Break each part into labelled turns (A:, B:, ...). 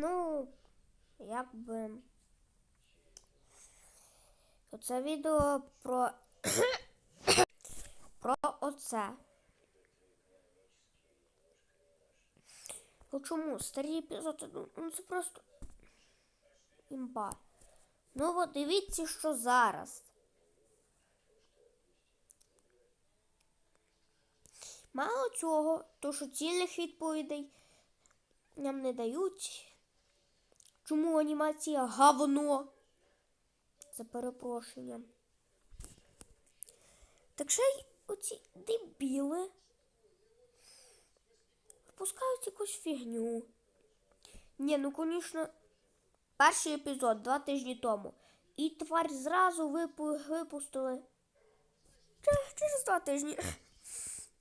A: Ну, якби. Оце відео про. про оце. Ну чому? Старі епізоди, ну, ну це просто імба. Ну от дивіться, що зараз. Мало цього, то що цільних відповідей нам не дають. Чому анімація говно? За перепрошенням. Так ще й оці дебіли випускають якусь фігню. Ні, ну, звісно, перший епізод два тижні тому. І тварь зразу випу... випустили. Через два тижні.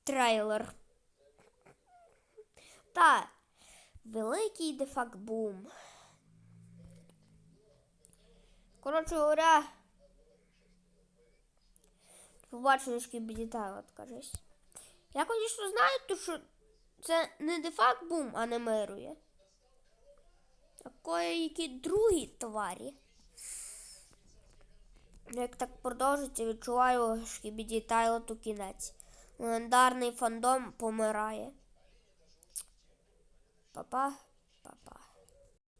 A: Трейлер. Та, великий дефакт бум. Коротше говоря, побачили шкібідітаю, от кажись. Я, звісно, знаю, то, що це не дефакт бум, а не мирує. А кої-які другі тварі. Як так продовжиться, відчуваю шкібіді Тайлоту кінець. Легендарний фандом помирає. Папа, папа.